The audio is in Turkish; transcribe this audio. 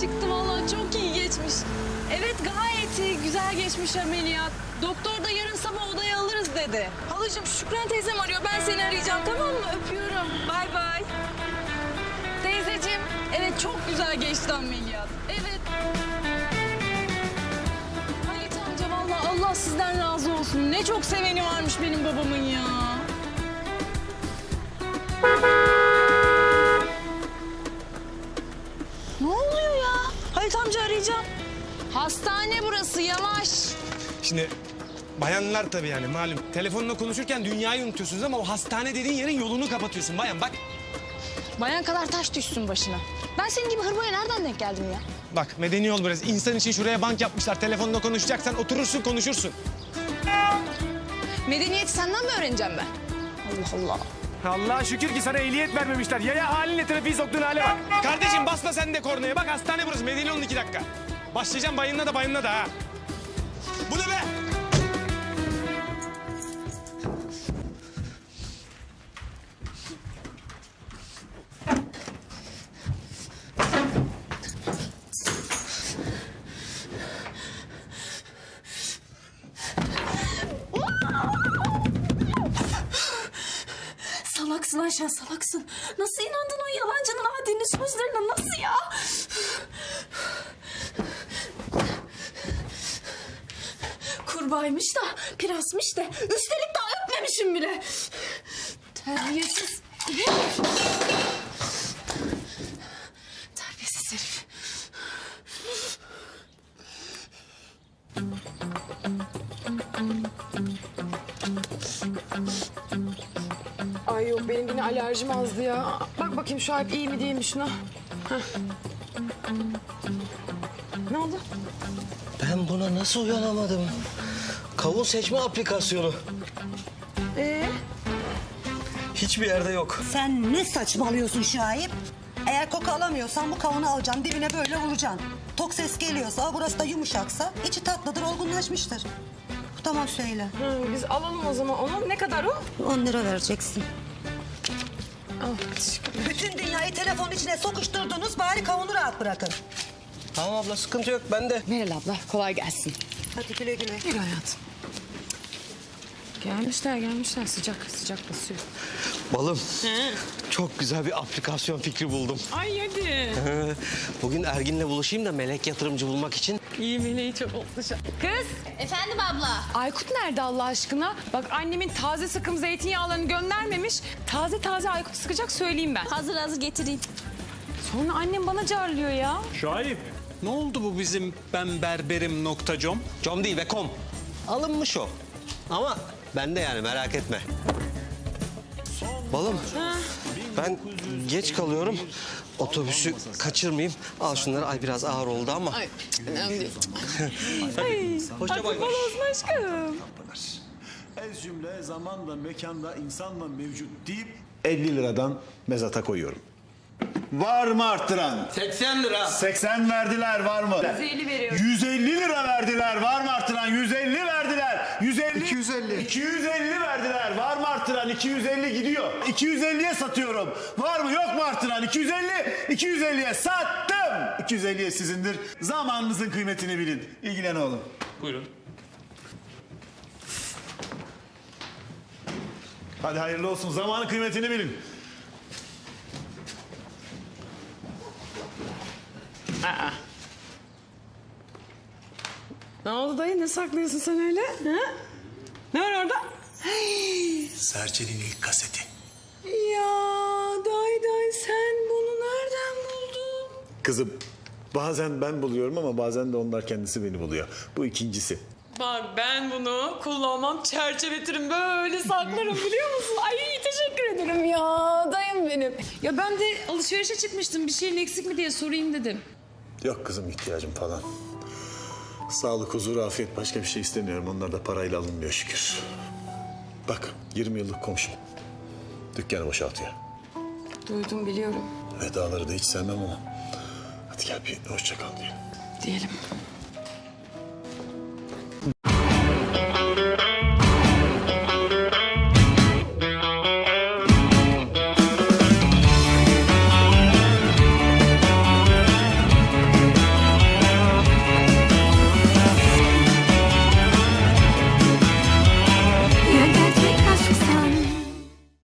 çıktı vallahi çok iyi geçmiş. Evet gayet iyi, güzel geçmiş ameliyat. Doktor da yarın sabah odaya alırız dedi. Halacığım Şükran teyzem arıyor. Ben seni arayacağım tamam mı? Öpüyorum. Bay bay. Teyzeciğim, evet çok güzel geçti ameliyat. Evet. Halit amca vallahi Allah sizden razı olsun. Ne çok seveni varmış benim babamın ya. Arayacağım. Hastane burası yavaş. Şimdi bayanlar tabii yani malum. Telefonla konuşurken dünyayı unutuyorsunuz ama o hastane dediğin yerin yolunu kapatıyorsun bayan bak. Bayan kadar taş düşsün başına. Ben senin gibi hırboya nereden denk geldim ya? Bak medeni ol biraz. İnsan için şuraya bank yapmışlar. Telefonla konuşacaksan oturursun konuşursun. Medeniyeti senden mi öğreneceğim ben? Allah Allah. Allah'a şükür ki sana ehliyet vermemişler. Yaya halinle trafiği soktuğun hale bak. Kardeşim basma sen de kornaya. Bak hastane burası. Olun iki dakika. Başlayacağım bayınla da bayınla da ha. Bu ne be? Salaksın Ayşen salaksın. Nasıl inandın o yalancının adinin sözlerine nasıl ya? Kurbağaymış da pirasmış da üstelik daha öpmemişim bile. Terbiyesiz benim yine alerjim azdı ya. Bak bakayım şu Alp iyi mi değil mi şuna. Heh. Ne oldu? Ben buna nasıl uyanamadım? Kavun seçme aplikasyonu. Ee? Hiçbir yerde yok. Sen ne saçmalıyorsun Şahip? Eğer koku alamıyorsan bu kavunu alacaksın, dibine böyle vuracaksın. Tok ses geliyorsa, burası da yumuşaksa, içi tatlıdır, olgunlaşmıştır. Tamam söyle. Ha, biz alalım o zaman onu. Ne kadar o? 10 lira vereceksin. Bütün dünyayı telefonun içine sokuşturdunuz, bari kavunu rahat bırakın. Tamam abla sıkıntı yok bende. Meral abla kolay gelsin. Hadi güle güle. Gel hayatım. Gelmişler gelmişler sıcak sıcak basıyor. Balım. Çok güzel bir aplikasyon fikri buldum. Ay hadi. Bugün Ergin'le buluşayım da melek yatırımcı bulmak için. İyi meleği çok an. Kız Efendim abla. Aykut nerede Allah aşkına? Bak annemin taze sıkım zeytinyağlarını göndermemiş. Taze taze Aykut sıkacak söyleyeyim ben. Hazır hazır getireyim. Sonra annem bana carlıyor ya. Şahip, ne oldu bu bizim ben berberim nokta com? Com değil ve kom. Alınmış o. Ama bende yani merak etme. Balım ben geç kalıyorum. Otobüsü kaçırmayayım. Al şunları. Ay biraz ağır oldu ama. Ay önemli değil. Hoşça bay bay. olsun aşkım. Ez cümle zamanda, mekanda, insanla mevcut deyip 50 liradan mezata koyuyorum. Var mı arttıran? 80 lira. 80 verdiler var mı? 150 veriyorum. 150 lira verdiler var mı arttıran? 150 verdiler. 150. 250. 250 verdiler. Arttıran? 250 gidiyor. 250'ye satıyorum. Var mı yok mu arttıran? 250. 250'ye sattım. 250'ye sizindir. Zamanınızın kıymetini bilin. İlgilen oğlum. Buyurun. Hadi hayırlı olsun. Zamanın kıymetini bilin. Ne oldu dayı? Ne saklıyorsun sen öyle? Ha? Ne var orada? Serçe'nin ilk kaseti. Ya day day sen bunu nereden buldun? Kızım bazen ben buluyorum ama bazen de onlar kendisi beni buluyor. Bu ikincisi. Bak ben bunu kullanmam çerçevetirim böyle saklarım biliyor musun? Ay teşekkür ederim ya dayım benim. Ya ben de alışverişe çıkmıştım bir şeyin eksik mi diye sorayım dedim. Yok kızım ihtiyacım falan. Sağlık, huzur, afiyet başka bir şey istemiyorum. Onlar da parayla alınmıyor şükür. Bak 20 yıllık komşum. Dükkanı boşaltıyor. Duydum biliyorum Vedaları da hiç sevmem ama. Hadi gel bir hoşça kal diyelim. diyelim.